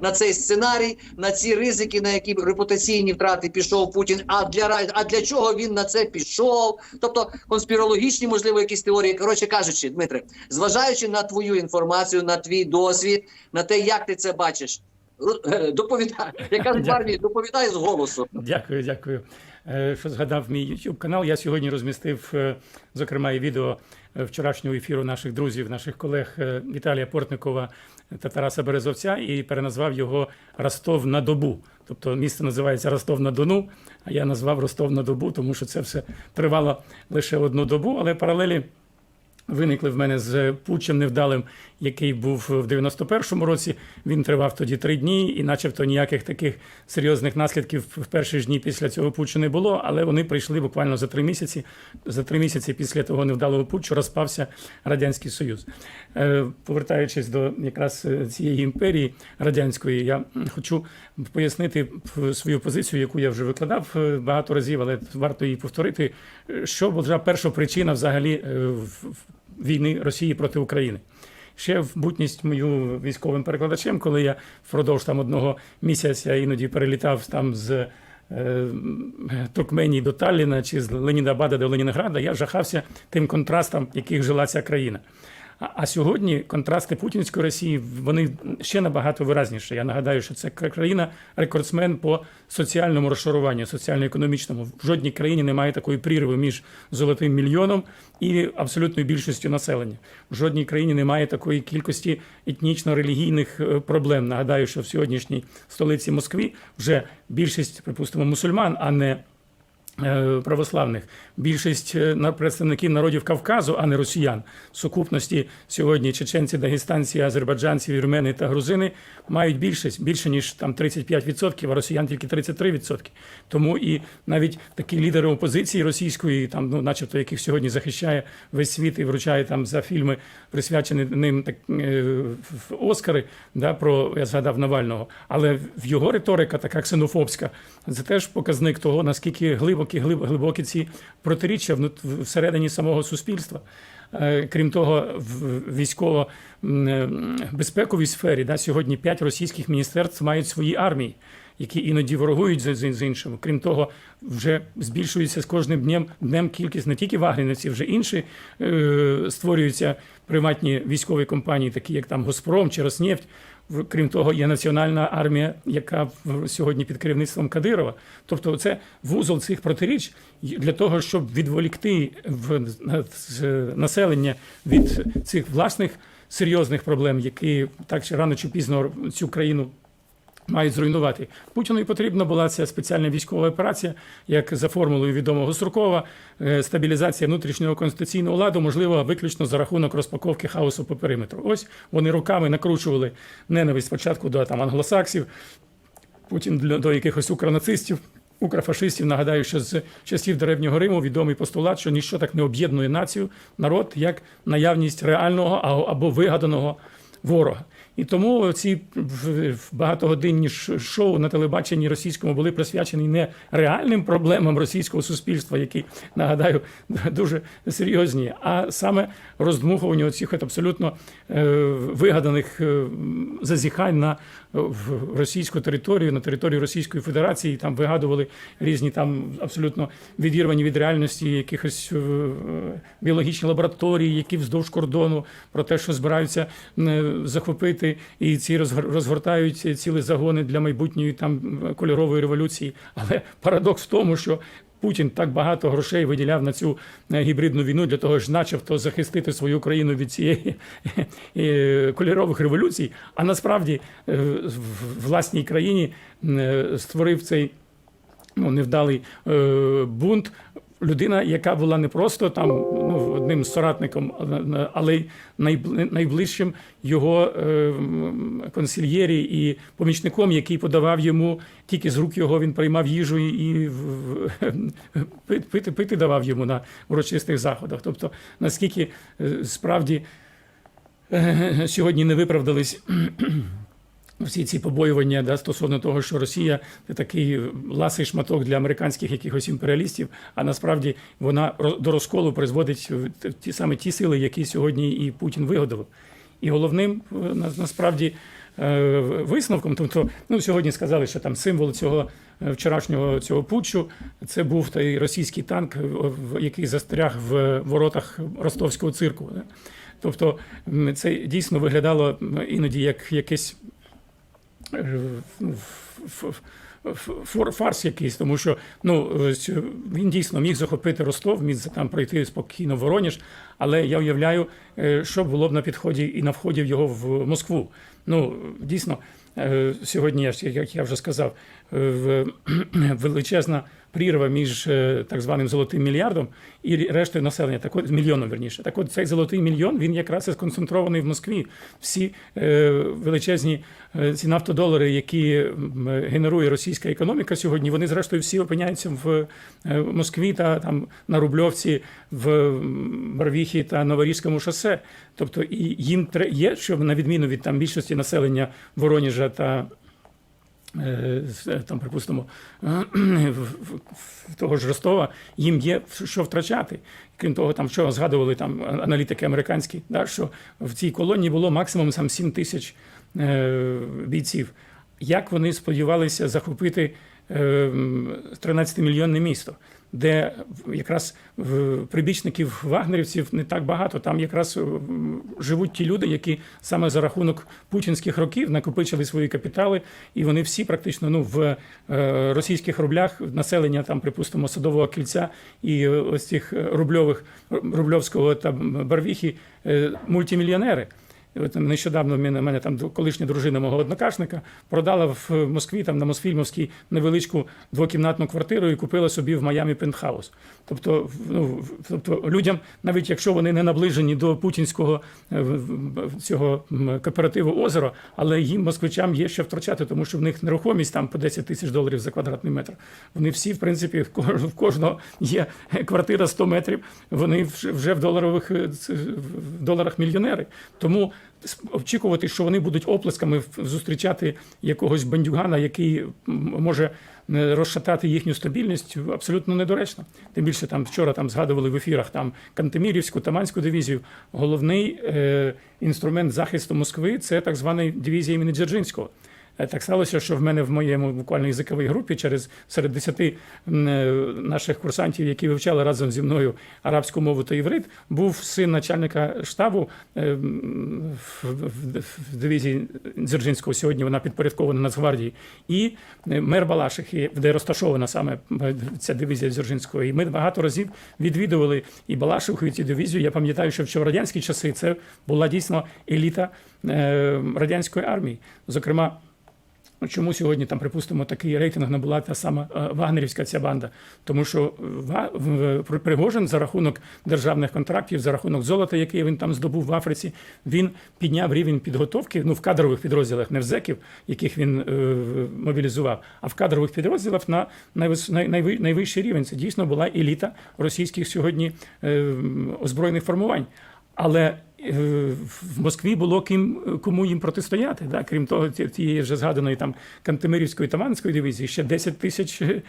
на цей сценарій, на ці ризики, на які репутаційні втрати пішов Путін. А для а для чого він на це пішов? Тобто конспірологічні, можливо, якісь теорії. Коротше кажучи, Дмитре, зважаючи на твою інформацію, на твій досвід, на те, як ти це бачиш, ру- е, доповідай, як кажуть в армії, доповідай з голосу. Дякую, дякую. Е, Що згадав мій YouTube канал. Я сьогодні розмістив, е, зокрема, і відео е, вчорашнього ефіру наших друзів, наших колег Віталія Портникова Тараса Березовця і переназвав його Ростов на добу. Тобто місто називається Ростов на Дону, а я назвав Ростов на добу, тому що це все тривало лише одну добу, але паралелі. Виникли в мене з путчем невдалим, який був в 91-му році. Він тривав тоді три дні, і, начебто, ніяких таких серйозних наслідків в перші ж дні після цього путчу не було. Але вони прийшли буквально за три місяці. За три місяці після того невдалого путчу розпався радянський союз. Е, Повертаючись до якраз е, цієї імперії радянської, я хочу пояснити свою позицію, яку я вже викладав е, багато разів, але варто її повторити. Що була перша причина взагалі війни Росії проти України? Ще в бутність мою військовим перекладачем, коли я впродовж там одного місяця іноді перелітав там з е, Туркменії до Талліна чи з Ленінабада до Ленінграда, я жахався тим контрастом, яких жила ця країна. А, сьогодні контрасти путінської Росії вони ще набагато виразніші. Я нагадаю, що це країна рекордсмен по соціальному розшаруванню, соціально-економічному. В жодній країні немає такої прірви між золотим мільйоном і абсолютною більшістю населення. В жодній країні немає такої кількості етнічно-релігійних е, проблем. Нагадаю, що в сьогоднішній столиці Москві вже більшість, припустимо, мусульман, а не православних, більшість е, представників народів Кавказу, а не росіян. В сукупності сьогодні чеченці, дагестанці, азербайджанці, вірмени та грузини мають більшість, більше ніж там 35%, а росіян тільки 33%. Тому і навіть такі лідери опозиції російської, там, ну, начебто, яких сьогодні захищає весь світ і вручає там за фільми, присвячені ним так, е, Оскари, да, про я згадав Навального. Але в його риторика така ксенофобська, це теж показник того, наскільки глибокі, глибокі ці протиріччя всередині самого суспільства. Е, Крім того, в військово м, е, сфері да, сьогодні п'ять російських міністерств мають свої армії, які іноді ворогують з, іншими. Крім того, вже збільшується з кожним днем днем кількість не тільки вагнерівців, вже інші е, створюються приватні військові компанії, такі як там Госпром чи Роснефть. Крім того, є національна армія, яка сьогодні під керівництвом Кадирова. Тобто, це вузол цих протиріч для того, щоб відволікти в населення від цих власних серйозних проблем, які так чи рано чи пізно цю країну мають зруйнувати. Путіну і потрібна була ця спеціальна військова операція, як за формулою відомого Суркова, е, стабілізація внутрішнього конституційного ладу, можливо, виключно за рахунок розпаковки хаосу по периметру. Ось вони руками накручували ненависть спочатку до там англосаксів, потім до якихось укронацистів. Укрофашистів нагадаю, що з часів древнього Риму відомий постулат, що ніщо так не об'єднує націю, народ, як наявність реального або вигаданого ворога. І тому ці багатогодинні шоу на телебаченні російському були присвячені не реальним проблемам російського суспільства, які нагадаю дуже серйозні, а саме роздмухуванню цих абсолютно е, вигаданих е, зазіхань на російську територію, на територію Російської Федерації. Там вигадували різні там абсолютно відірвані від реальності якихось е, біологічні лабораторії, які вздовж кордону про те, що збираються е, захопити, і ці розгор- розгортають цілі загони для майбутньої там кольорової революції. Але парадокс в тому, що Путін так багато грошей виділяв на цю е, гібридну війну для того, ж начебто захистити свою країну від цієї е, кольорових революцій, а насправді е, в власній країні створив цей ну, невдалий бунт. Людина, яка була не просто там ну, одним соратником, але й найбли- найближчим його е, консильєрі і помічником, який подавав йому тільки з рук його він приймав їжу і, пити, пити давав йому на урочистих заходах. Тобто, наскільки е, справді е, сьогодні не виправдались всі ці побоювання да, стосовно того, що Росія це такий ласий шматок для американських якихось імперіалістів, а насправді вона до розколу призводить ті саме ті сили, які сьогодні і Путін вигадав. І головним е, насправді е, висновком, тобто, ну сьогодні сказали, що там символ цього е, вчорашнього цього путчу це був той російський танк, який застряг в воротах ростовського цирку. Тобто це дійсно виглядало іноді як якесь фарс якийсь, тому що ну він дійсно міг захопити Ростов, міг там пройти спокійно Воронеж, але я уявляю, е, що було б на підході і на вході в його в Москву. Ну дійсно, е, сьогодні як я вже сказав, е, величезна прірва між е, так званим золотим мільярдом і рештою населення, так от мільйоном верніше. Так от цей золотий мільйон він якраз і сконцентрований в Москві. Всі е, величезні е, ці нафтодолари, які генерує російська економіка сьогодні, вони зрештою всі опиняються в Москві та там на Рубльовці, в Барвіхі та Новорізькому шосе. Тобто і їм тре- є, що на відміну від там більшості населення Вороніжа та там, припустимо, в- в- в того ж Ростова, їм є що втрачати. Крім того, там що згадували там аналітики американські, да, що в цій колонії було максимум сам 7 тисяч е, бійців. Як вони сподівалися захопити е, 13-мільйонне місто, де якраз прибічників вагнерівців не так багато. Там якраз е, живуть ті люди, які саме за рахунок путінських років накопичили свої капітали, і вони всі практично ну в е, російських рублях населення там, припустимо, садового кільця і е, ось цих рубльових рубльовського та барвіхи е, мультимільйонери. І От нещодавно мене, мене там колишня дружина мого однокашника продала в Москві там на Мосфільмовській невеличку двокімнатну квартиру і купила собі в Майамі пентхаус. Тобто, ну, тобто людям, навіть якщо вони не наближені до путінського е, цього кооперативу озеро, але їм москвичам є що втрачати, тому що в них нерухомість там по 10 тисяч доларів за квадратний метр. Вони всі, в принципі, в кож- кожного є квартира 100 метрів. Вони вже- в доларових е, в доларах мільйонери. Тому очікувати, що вони будуть оплесками зустрічати якогось бандюгана, який може е, розшатати їхню стабільність, абсолютно недоречно. Тим більше там вчора там згадували в ефірах там Кантемірівську, Таманську дивізію. Головний е, інструмент захисту Москви це так звана дивізія імені Дзержинського. Е, Так сталося, що в мене в моєму буквально язиковій групі через серед десяти м, е, наших курсантів, які вивчали разом зі мною арабську мову та іврит, був син начальника штабу е, в, дивізії Дзержинського. Сьогодні вона підпорядкована Нацгвардії, і мер Балашихи, де розташована саме ця дивізія Дзержинського. І ми багато разів відвідували і Балашиху, і цю дивізію. Я пам'ятаю, що ще в радянські часи це була дійсно еліта радянської армії. Зокрема. Ну, Чому сьогодні там, припустимо, такий рейтинг набула та сама е, вагнерівська ця банда? Тому що в- Пригожин за рахунок державних контрактів, за рахунок золота, який він там здобув в Африці, він підняв рівень підготовки ну в кадрових підрозділах, не в зеків, яких він е, мобілізував, а в кадрових підрозділах на найвищий рівень. Це дійсно була еліта російських сьогодні е, озброєних формувань. Але е, в Москві було ким кому їм протистояти. Да? Крім того, тієї вже згаданої там Кантемирівської та Манської дивізії, ще 10 тисяч е,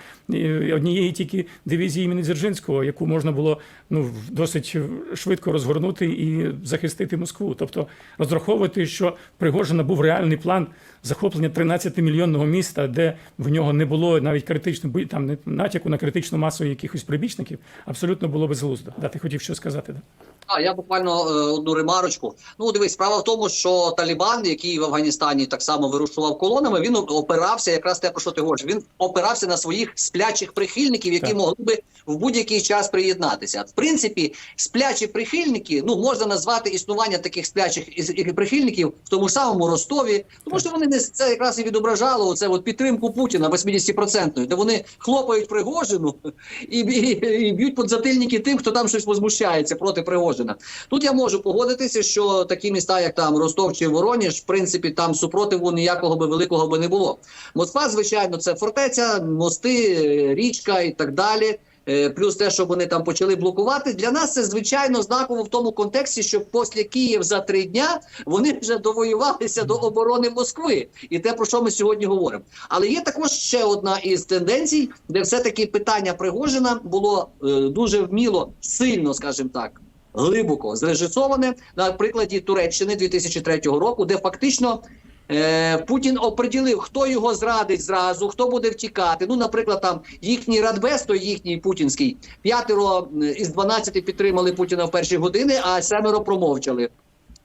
однієї тільки дивізії імені Дзержинського, яку можна було ну досить швидко розгорнути і захистити Москву. Тобто розраховувати, що Пригожина був реальний план захоплення 13-мільйонного міста, де в нього не було навіть критично там натяку на критичну масу якихось прибічників, абсолютно було безглуздо. Да, ти хотів що сказати? Да? А я буквально е, одну ремарочку. Ну, дивись, справа в тому, що Талібан, який в Афганістані так само вирушував колонами, він опирався якраз те, про що ти говориш. Він опирався на своїх сплячих прихильників, які Так. могли би в будь-який час приєднатися. В принципі, сплячі прихильники, ну можна назвати існування таких сплячих прихильників в тому ж самому Ростові, тому що вони не це якраз і відображало оце от підтримку Путіна 80%, де вони хлопають Пригожину і, і, і б'ють подзатильники тим, хто там щось возмущається проти Пригожина. Тут я можу погодитися, що такі міста, як там Ростов чи Вороніж, в принципі, там супротиву ніякого би великого би не було. Москва, звичайно, це фортеця, мости, річка і так далі. Е, Плюс те, що вони там почали блокувати, для нас це звичайно знаково в тому контексті, що після Київ за три дня вони вже довоювалися до оборони Москви, і те про що ми сьогодні говоримо. Але є також ще одна із тенденцій, де все таки питання Пригожина було е, дуже вміло, сильно, скажімо так, глибоко зрежисоване на прикладі Туреччини 2003 року, де фактично. Е, Путін оприділив, хто його зрадить зразу, хто буде втікати. Ну, наприклад, там їхній радбез, то їхній путінський, п'ятеро із 12 підтримали Путіна в перші години, а семеро промовчали.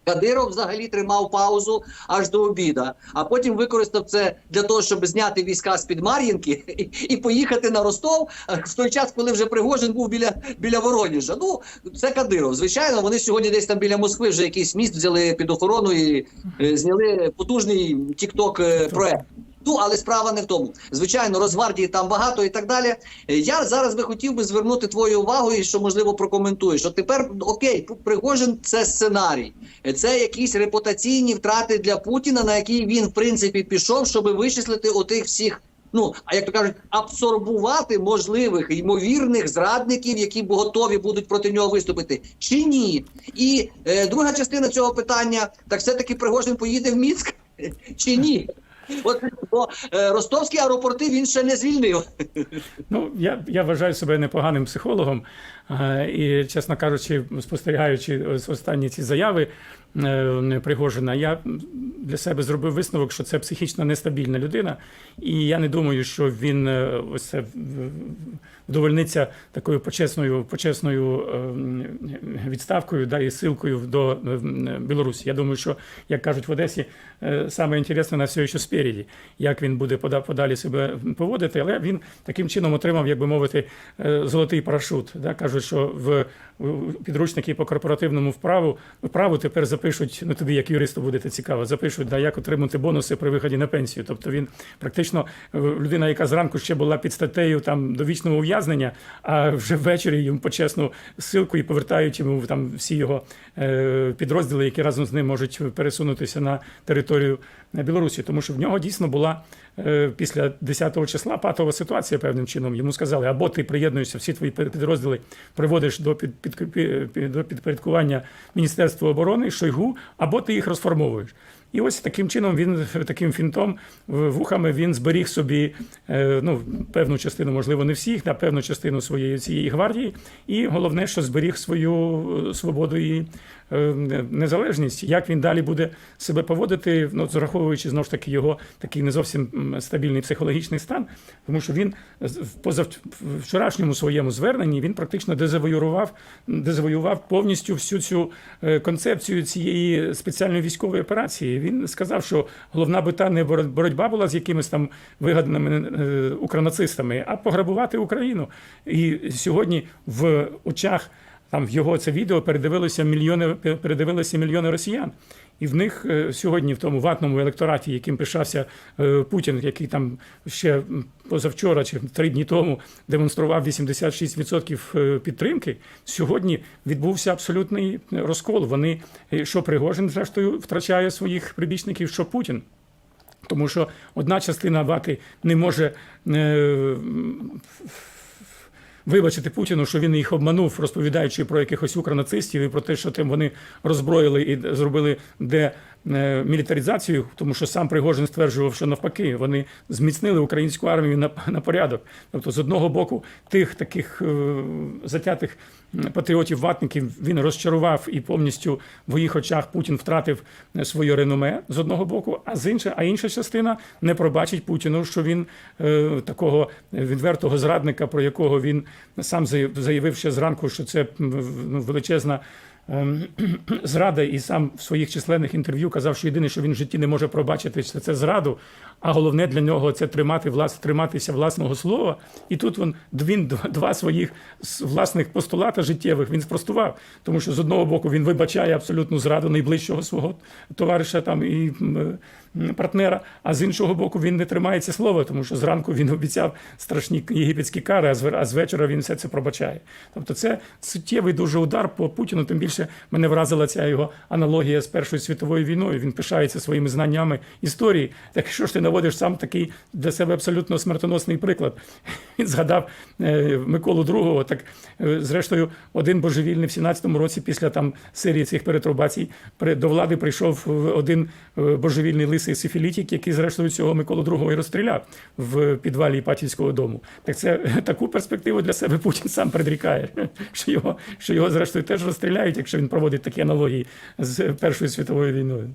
Кадиров взагалі тримав паузу аж до обіда, а потім використав це для того, щоб зняти війська з під Мар'їнки і, поїхати на Ростов е, в той час, коли вже Пригожин був біля, біля Вороніжа. Ну це Кадиров. Звичайно, вони сьогодні десь там біля Москви вже якийсь міст взяли під охорону і е, зняли потужний тікток проект. Ну, але справа не в тому. Звичайно, Росгвардії там багато і так далі. Е, Я зараз би хотів би звернути твою увагу, і що можливо прокоментуєш. Що тепер окей, Пригожин це сценарій, Е, це якісь репутаційні втрати для Путіна, на які він в принципі пішов, щоб вичислити отих всіх. Ну, а як то кажуть, абсорбувати можливих ймовірних зрадників, які готові будуть проти нього виступити, чи ні? І е, друга частина цього питання: так все таки Пригожин поїде в Мінськ чи ні? От бо е, ростовські аеропорти він ще не звільнив. Ну, я, я вважаю себе непоганим психологом, е, і, чесно кажучи, спостерігаючи останні ці заяви Пригожина, я для себе зробив висновок, що це психічно нестабільна людина, і я не думаю, що він е, ось це вдовольниться такою почесною, почесною е, відставкою да, і силкою до е, Білорусі. Я думаю, що, як кажуть в Одесі, е, саме інтересне на все ще спереді, як він буде пода- подалі себе поводити, але він таким чином отримав, як би мовити, е, золотий парашут. Да? Кажуть, що в підручники по корпоративному вправу вправу тепер запишуть, ну тобі як юристу буде цікаво, запишуть, да, як отримати бонуси при виході на пенсію. Тобто він практично е, людина, яка зранку ще була під статтею там довічного ув'язнення, а вже ввечері йому почесну ссылку і повертають йому там всі його е, підрозділи, які разом з ним можуть пересунутися на територію Білорусі, тому що в нього дійсно була після 10-го числа патова ситуація певним чином. Йому сказали, або ти приєднуєшся, всі твої підрозділи приводиш до під, під, під, до підпорядкування Міністерства оборони Шойгу, або ти їх розформовуєш. І ось таким чином він таким фінтом вухами він зберіг собі е, ну, певну частину, можливо, не всіх, на певну частину своєї цієї гвардії. І головне, що зберіг свою е, свободу і е, незалежність. Як він далі буде себе поводити, ну зраховуючи знову ж таки його такий не зовсім стабільний психологічний стан, тому що він позав вчорашньому своєму зверненні він практично дезавоював, дезавоював повністю всю цю е, концепцію цієї спеціальної військової операції. Він сказав, що головна бита не боротьба була з якимись там вигаданими е, укронацистами, а пограбувати Україну. І сьогодні в очах там в його це відео передивилися мільйони передивилися мільйони росіян. І в них е, сьогодні в тому ватному електораті, яким пишався е, Путін, який там ще позавчора чи три дні тому демонстрував 86% е, підтримки, сьогодні відбувся абсолютний розкол. Вони що Пригожин, зрештою, втрачає своїх прибічників, що Путін. Тому що одна частина вати не може вибачити Путіну, що він їх обманув, розповідаючи про якихось укранацистів і про те, що тим вони роззброїли і зробили демілітаризацію, тому що сам Пригожин стверджував, що навпаки вони зміцнили українську армію на, на порядок. Тобто, з одного боку, тих таких е, затятих патріотів ватників він розчарував і повністю в їх очах Путін втратив своє реноме з одного боку, а з інша, а інша частина не пробачить Путіну, що він е, такого відвертого зрадника, про якого він сам заявив ще зранку, що це ну, величезна. Ем, Зрада і сам в своїх численних інтерв'ю казав, що єдине, що він в житті не може пробачити, це, це зраду. А головне для нього це тримати влас, триматися власного слова. І тут він, він два, своїх власних постулата життєвих він спростував. Тому що з одного боку він вибачає абсолютну зраду найближчого свого товариша там і партнера, а з іншого боку, він не тримається слова, тому що зранку він обіцяв страшні єгипетські кари, а з, вечора він все це пробачає. Тобто, це суттєвий дуже удар по Путіну. Тим більше мене вразила ця його аналогія з Першою світовою війною. Він пишається своїми знаннями історії. Так що ж ти наводиш сам такий для себе абсолютно смертоносний приклад? Він згадав е, Миколу II, так е, зрештою, один божевільний в 17-му році, після там серії цих перетрубацій, до влади прийшов один е, божевільний лисий сифілітік, який зрештою цього Миколу II і розстріляв в підвалі Іпатівського дому. Так це таку перспективу для себе Путін сам предрікає, що його, що його зрештою теж розстріляють, якщо він проводить такі аналогії з Першою світовою війною.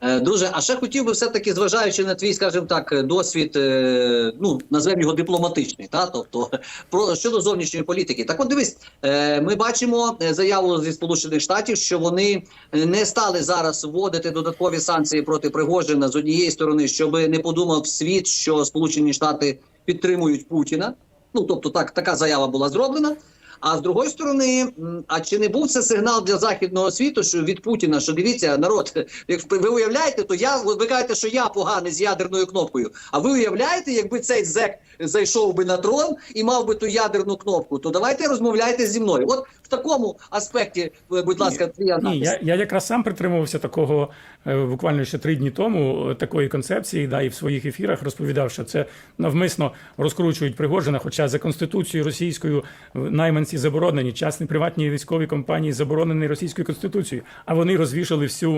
Е, Друже, а ще хотів би все-таки, зважаючи на твій, скажімо так, досвід, е, ну назвемо його дипломатичний, та тобто про щодо зовнішньої політики. Так, от дивись, е, ми бачимо заяву зі Сполучених Штатів, що вони не стали зараз вводити додаткові санкції проти Пригожина з однієї сторони, щоб не подумав світ, що Сполучені Штати підтримують Путіна. Ну тобто, так така заява була зроблена. А з другої сторони, а чи не був це сигнал для західного світу, що від Путіна, що дивіться, народ, як ви уявляєте, то я ви кажете, що я поганий з ядерною кнопкою. А ви уявляєте, якби цей зек зайшов би на трон і мав би ту ядерну кнопку, то давайте розмовляйте зі мною. От в такому аспекті, будь ласка, твій. Ні, я, я якраз сам притримувався такого буквально ще три дні тому е, такої концепції, да, і в своїх ефірах розповідав, що це навмисно розкручують Пригожина. Хоча за конституцією російською е, найманці заборонені, частні приватні військові компанії заборонені російською конституцією. А вони розвішали всю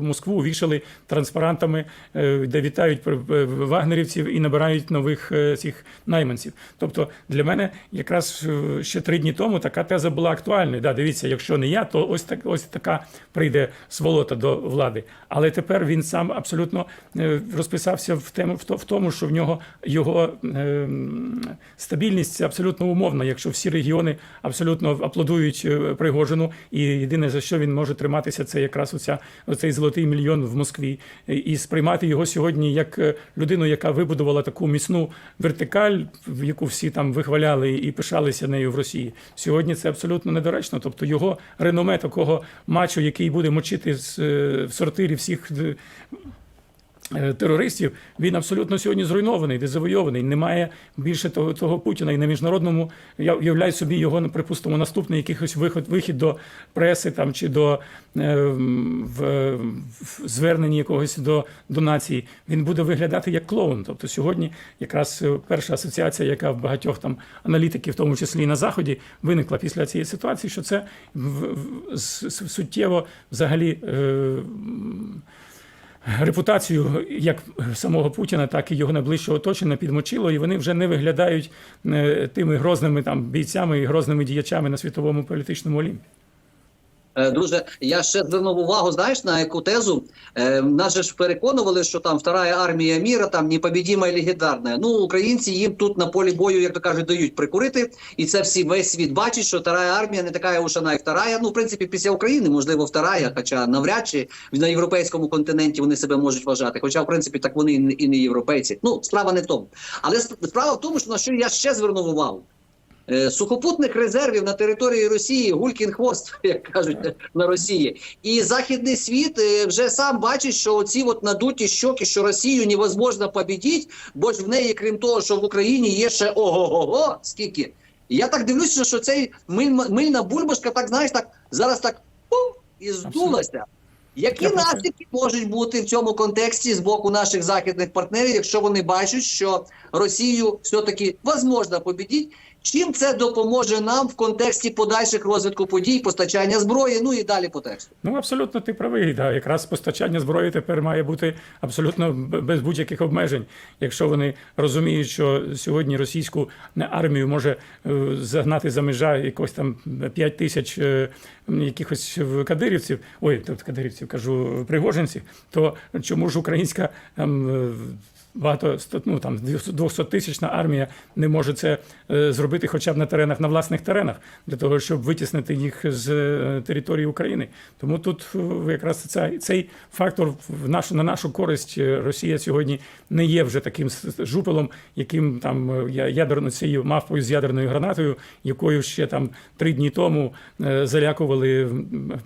Москву, вішали транспарантами, е, де вітають е, вагнерівців і набирають нових е, цих найманців. Тобто для мене якраз е, ще три дні тому така теза була актуальною. Да, дивіться, якщо не я, то ось так ось така прийде сволота до влади. Але тепер він сам абсолютно е, розписався в тему в тому, що в нього його е, стабільність абсолютно умовна. Якщо всі регіони абсолютно аплодують е, Пригожину, і єдине за що він може триматися, це якраз оця оцей золотий мільйон в Москві, і- сприймати його сьогодні як людину, яка вибудувала таку міцну вертикаль, яку всі там вихваляли і пишалися нею в Росії. Сьогодні це абсолютно недоречно. Тобто його реноме такого матчу, який буде мочити з, в сортирі всіх. Е, Терористів він абсолютно сьогодні зруйнований, дезавойований. Немає більше того, того Путіна. І на міжнародному я уявляю собі його, припустимо, наступний якийсь виход, вихід до преси там чи до е, в, в зверненні якогось до, до нації. Він буде виглядати як клоун. Тобто сьогодні якраз е, перша асоціація, яка в багатьох там аналітиків, в тому числі і на заході, виникла після цієї ситуації, що це в, в, суттєво взагалі. Е, репутацію як самого Путіна, так і його найближчого оточення підмочило, і вони вже не виглядають е, тими грозними там бійцями і грозними діячами на світовому політичному олімпі. Е, Друже, я ще звернув увагу, знаєш, на яку тезу. Е, нас же ж переконували, що там вторая армія міра, там непобідіма і легендарна. Ну, українці їм тут на полі бою, як то кажуть, дають прикурити. І це всі весь світ бачить, що вторая армія не така уж вона і вторая. Ну, в принципі, після України, можливо, вторая, хоча навряд чи на європейському континенті вони себе можуть вважати. Хоча, в принципі, так вони і не європейці. Ну, справа не в тому. Але справа в тому, що на що я ще звернув увагу. Е, Сухопутних резервів на території Росії гулькін хвост, як кажуть на Росії, і західний світ е, вже сам бачить, що оці от надуті щоки, що Росію невозможно побідіть, бо ж в неї, крім того, що в Україні є ще ого-го, скільки. І я так дивлюся, що цей миль- мильна бульбашка, так знаєш, так зараз так пум, і здулася. Які Я просто- наслідки можуть бути в цьому контексті з боку наших західних партнерів, якщо вони бачать, що Росію все-таки возможно побідіть? Чим це допоможе нам в контексті подальших розвитку подій, постачання зброї, ну і далі по тексту? Ну абсолютно ти правий. Да. Якраз постачання зброї тепер має бути абсолютно без будь-яких обмежень. Якщо вони розуміють, що сьогодні російську армію може е, загнати за межа якось там 5 тисяч е, якихось кадирівців, ой, тобто кадирівців кажу, пригожинців, то чому ж українська там. е, Багато ну, там 200 тисячна армія не може це е, зробити хоча б на теренах, на власних теренах, для того, щоб витіснити їх з е, території України. Тому тут е, якраз ця, цей фактор в нашу на нашу користь Росія сьогодні не є вже таким жупелом, яким там ядерно цією мавпою з ядерною гранатою, якою ще там три дні тому залякували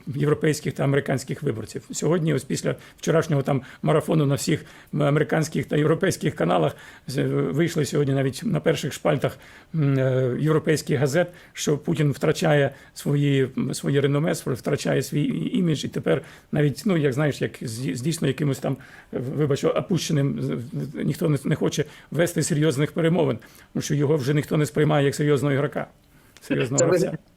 європейських та американських виборців. Сьогодні, ось після вчорашнього там марафону на всіх американських та європейських каналах з- вийшли сьогодні навіть на перших шпальтах е, європейських газет, що Путін втрачає свої своє реноме, втрачає свій імідж, і тепер навіть ну як знаєш, як з- дійсно якимось там е, вибач, опущеним ніхто не, не хоче вести серйозних перемовин, тому що його вже ніхто не сприймає як серйозного ігрока, серйозного гравця.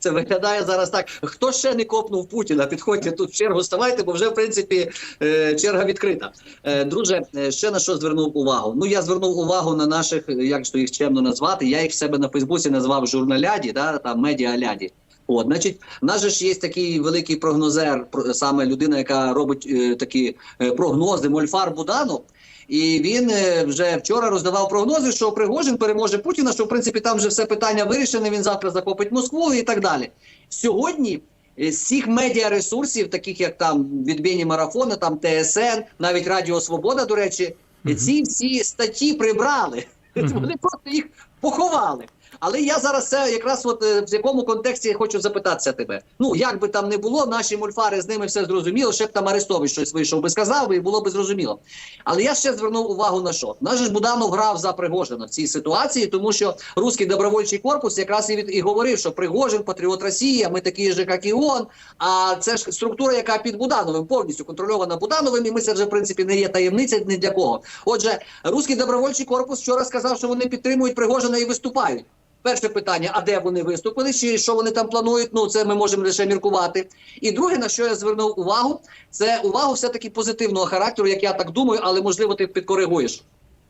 Це виглядає зараз так. Хто ще не копнув Путіна? Підходьте тут в чергу, ставайте, бо вже в принципі е, черга відкрита. Е, Друже, е, ще на що звернув увагу? Ну я звернув увагу на наших, як то їх чемно назвати. Я їх в себе на Фейсбуці назвав журналяді, да там медіаляді. От, значить, в нас же ж є такий великий прогнозер, про- саме людина, яка робить е, такі е, прогнози, Мольфар Буданов. І він е, вже вчора роздавав прогнози, що Пригожин переможе Путіна, що в принципі там вже все питання вирішене. Він завтра захопить Москву і так далі. Сьогодні е, з всіх медіаресурсів, таких як там відбійні марафони, там ТСН, навіть Радіо Свобода, до речі, Мгм. ці всі статті прибрали. Мгм. Вони просто їх поховали. Але я зараз це якраз от е, в якому контексті хочу запитатися тебе. Ну як би там не було, наші мульфари з ними все зрозуміло. Ще б там Арестович щось вийшов би сказав і було би зрозуміло. Але я ще звернув увагу на що. Наш Буданов грав за Пригожина в цій ситуації, тому що руський добровольчий корпус якраз і від і говорив, що Пригожин патріот Росії, ми такі ж, як і он. А це ж структура, яка під Будановим повністю контрольована Будановим, і ми це вже в принципі не є таємниця ні для кого. Отже, руський добровольчий корпус вчора сказав, що вони підтримують Пригожина і виступають. Перше питання: а де вони виступили, чи що вони там планують? Ну це ми можемо лише міркувати. І друге, на що я звернув увагу, це увагу все таки позитивного характеру, як я так думаю, але можливо ти підкоригуєш.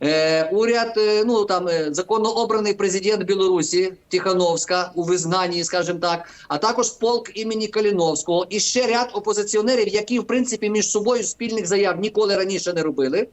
Е, уряд, е, ну там е, законно обраний президент Білорусі Тихановська у визнанні, скажімо так, а також полк імені Каліновського і ще ряд опозиціонерів, які в принципі між собою спільних заяв ніколи раніше не робили.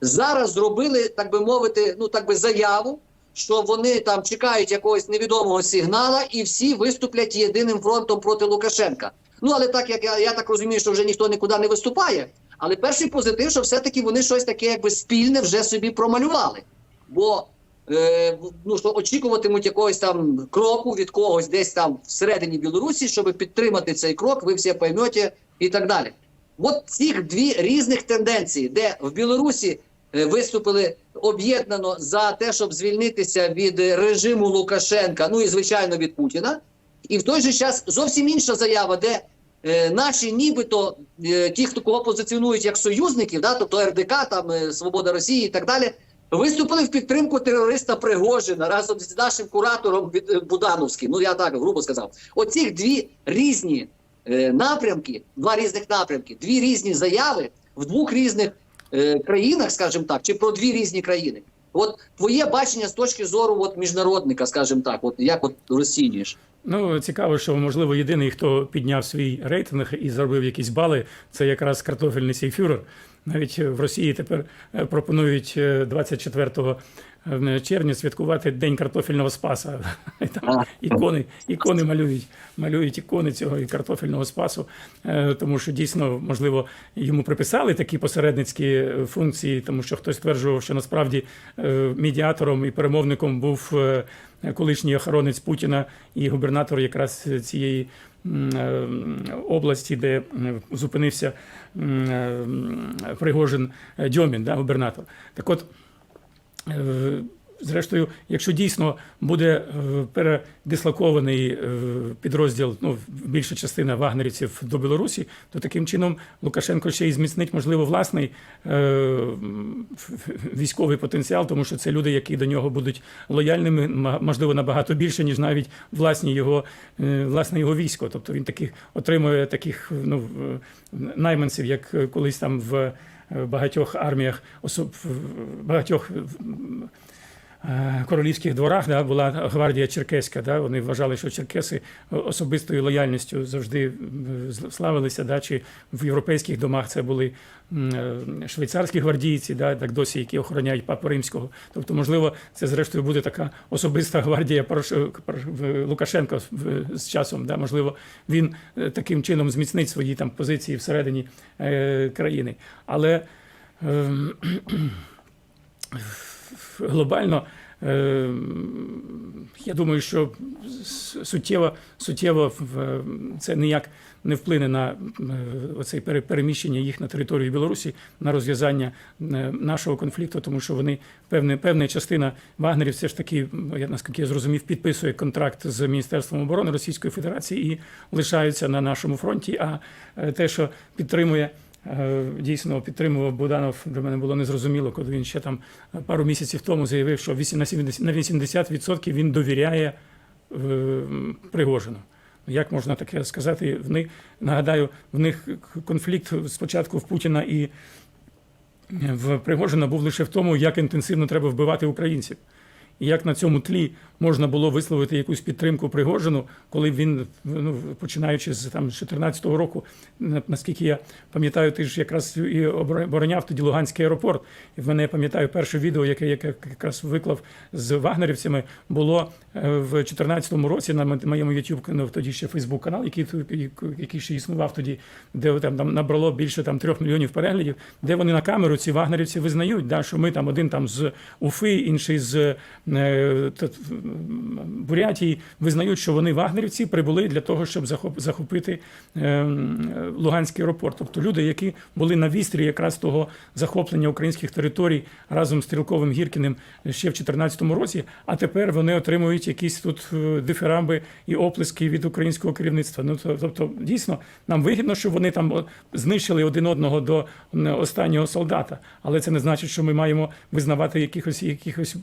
Зараз зробили, так би мовити, ну так би заяву, що вони там чекають якогось невідомого сигнала, і всі виступлять єдиним фронтом проти Лукашенка. Ну але так як я, я так розумію, що вже ніхто нікуди не виступає. Але перший позитив, що все-таки вони щось таке, якби спільне вже собі промалювали. Бо е, ну що очікуватимуть якогось там кроку від когось десь там всередині Білорусі, щоб підтримати цей крок, ви всі поймете і так далі. От цих дві різних тенденції, де в Білорусі е, виступили об'єднано за те, щоб звільнитися від режиму Лукашенка, ну і звичайно від Путіна. І в той же час зовсім інша заява, де е, наші, нібито е, ті, хто кого позиціонують як союзників, да, тобто РДК, там е, Свобода Росії і так далі, виступили в підтримку терориста Пригожина разом з нашим куратором від Будановським. Ну я так грубо сказав. Оцих дві різні е, напрямки, два різних напрямки, дві різні заяви в двох різних е, країнах, скажімо так, чи про дві різні країни. От твоє бачення з точки зору от, міжнародника, скажімо так, от як от розцінюєш? Ну, цікаво, що можливо єдиний, хто підняв свій рейтинг і зробив якісь бали, це якраз картофельний сей фюрер. Навіть в Росії тепер е, пропонують е, 24 е, червня святкувати День картофельного спаса. І Там ікони, ікони малюють, малюють ікони цього і картофельного спасу, Е, тому що дійсно, можливо, йому приписали такі посередницькі функції, тому що хтось стверджував, що насправді е, медіатором і перемовником був е, колишній охоронець Путіна і губернатор якраз цієї області, де зупинився Пригожин Дьомін, да, губернатор. Так от. Е, Зрештою, якщо дійсно буде е, передислокований е, підрозділ, ну більша частина вагнерівців до Білорусі, то таким чином Лукашенко ще й зміцнить, можливо, власний військовий потенціал, тому що це люди, які до нього будуть лояльними, можливо, набагато більше, ніж навіть власні його власне його військо. Тобто він таких отримує таких ну найманців, як колись там в багатьох арміях, особ багатьох. Е, королівських дворах да, була гвардія черкеська. Да, вони вважали, що черкеси особистою лояльністю завжди славилися. Да, чи в європейських домах це були е, швейцарські гвардійці, да, так досі, які охороняють папу римського. Тобто, можливо, це зрештою буде така особиста гвардія Лукашенка з часом. Да, можливо, він е, таким чином зміцнить свої там позиції всередині країни. Але ем, глобально. е, Я думаю, що суттєво, суттєво це ніяк не вплине на е, оце переміщення їх на територію Білорусі на розв'язання е, нашого конфлікту, тому що вони певне, певна частина вагнерів все ж таки, я наскільки я зрозумів, підписує контракт з Міністерством оборони Російської Федерації і лишаються на нашому фронті. А е, те, що підтримує. Е, Дійсно підтримував Буданов. Для мене було незрозуміло, коли він ще там е, пару місяців тому заявив, що на 80% він довіряє е, Пригожину. Як можна таке сказати? В них нагадаю, в них конфлікт спочатку в Путіна і в Пригожина був лише в тому, як інтенсивно треба вбивати українців. І як на цьому тлі можна було висловити якусь підтримку Пригожину, коли він, ну, починаючи з там 14-го року, наскільки я пам'ятаю, ти ж якраз і обороняв тоді Луганський аеропорт. І в мене я пам'ятаю перше відео, яке я якраз виклав з вагнерівцями, було е, в 14-му році на моєму YouTube, ну, тоді ще Фейсбук канал, який, який ще існував тоді, де там, там набрало більше там трьох мільйонів переглядів, де вони на камеру ці вагнерівці визнають, да, що ми там один там з Уфи, інший з Бурятії, визнають, що вони вагнерівці прибули для того, щоб захоп, захопити е, Луганський аеропорт. Тобто люди, які були на вістрі якраз того захоплення українських територій разом з Стрілковим Гіркіним ще в 2014 році, а тепер вони отримують якісь тут е, дифірамби і оплески від українського керівництва. Ну тобто, дійсно, нам вигідно, що вони там знищили один одного до останнього солдата, але це не значить, що ми маємо визнавати якихось якихось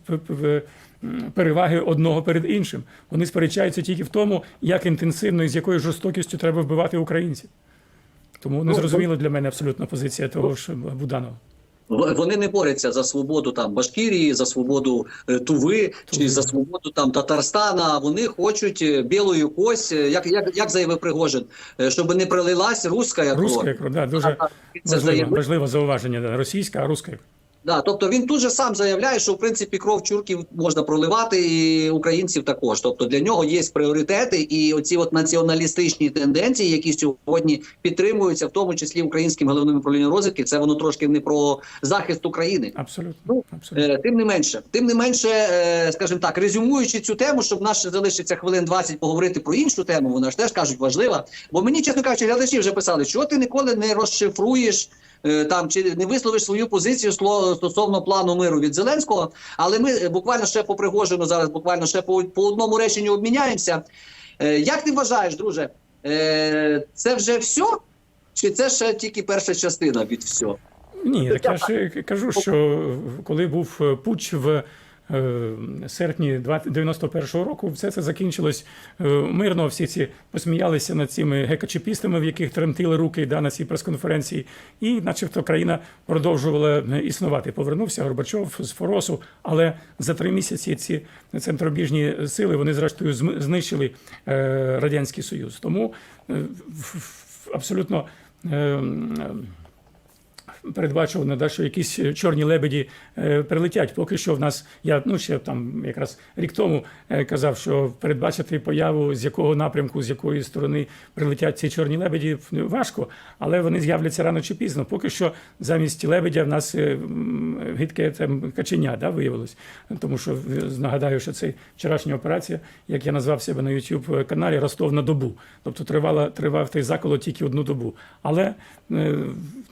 переваги одного перед іншим. Вони сперечаються тільки в тому, як інтенсивно і з якою жорстокістю треба вбивати українців. Тому не зрозуміла для мене абсолютно позиція того ж Буданова. Вони не борються за свободу там Башкірії, за свободу е, Туви чи за свободу там Татарстана. Вони хочуть е, білою кость, е, як, як, як заявив Пригожин, е, щоб не пролилась руська кров. Руська кров, да, дуже Це заявив. важливе зауваження. Да. Російська, а руська. Да, тобто він тут же сам заявляє, що в принципі кров тюрків можна проливати і українців також. Тобто для нього є пріоритети, і оці от націоналістичні тенденції, які сьогодні підтримуються, в тому числі українським головним управлінням розвідки, це воно трошки не про захист України. Абсолютно. Ну, абсолютно. Е, Тим не менше, тим не менше, е, скажімо так, резюмуючи цю тему, щоб ще залишиться хвилин 20 поговорити про іншу тему, вона ж теж кажуть важлива. Бо мені, чесно кажучи, глядачі вже писали, що ти ніколи не розшифруєш там чи не висловиш свою позицію стосовно плану миру від Зеленського. Але ми е, буквально ще по Пригожину зараз, буквально ще по, по одному реченню обміняємося. Е, Як ти вважаєш, друже, е, це вже все? Чи це ще тільки перша частина від всього? Ні, так я ж кажу, що коли був е, путч в е, серпні 91-го року, все це закінчилось е, мирно. Всі ці посміялися над цими гекачепістами, в яких тремтили руки да, на цій прес-конференції, і, начебто, країна продовжувала е, існувати. Повернувся Горбачов з Форосу, але за три місяці ці центробіжні сили вони зрештою знищили е, радянський союз. Тому е, абсолютно. Е, передбачувано, да, що якісь чорні лебеді е, прилетять. Поки що в нас, я ну ще там якраз рік тому е, казав, що передбачити появу з якого напрямку, з якої сторони прилетять ці чорні лебеді ну, важко, але вони з'являться рано чи пізно. Поки що замість лебедя в нас е, гидке там каченя да, виявилось. Тому що е, нагадаю, що це вчорашня операція, як я назвав себе на youtube каналі Ростов на добу. Тобто тривала тривав той заколот тільки одну добу. Але е,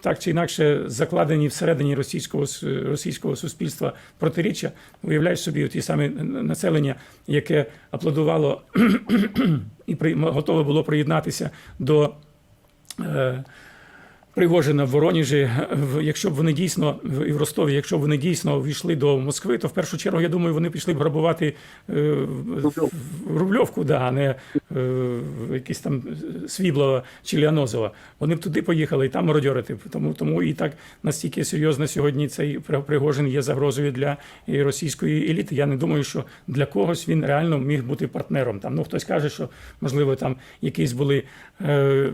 так чи інакше закладені всередині російського російського суспільства протиріччя. Уявляєш собі ті саме населення, яке аплодувало і готове було приєднатися до. Пригожина в Воронежі, якщо б вони дійсно і в Ростові, якщо б вони дійсно війшли до Москви, то в першу чергу я думаю, вони пішли б грабувати е, Рубльовку. да, а не е, якісь там Свіблова чи Ліанозова. Вони б туди поїхали і там мародьорити. Тому тому і так настільки серйозно сьогодні цей Пригожин є загрозою для російської еліти. Я не думаю, що для когось він реально міг бути партнером. Там ну хтось каже, що можливо там якісь були е,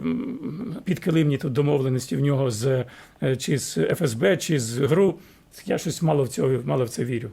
підкилимні тут домовленості в нього з е, чи з ФСБ, чи з ГРУ. Я щось мало в цього мало в це вірю.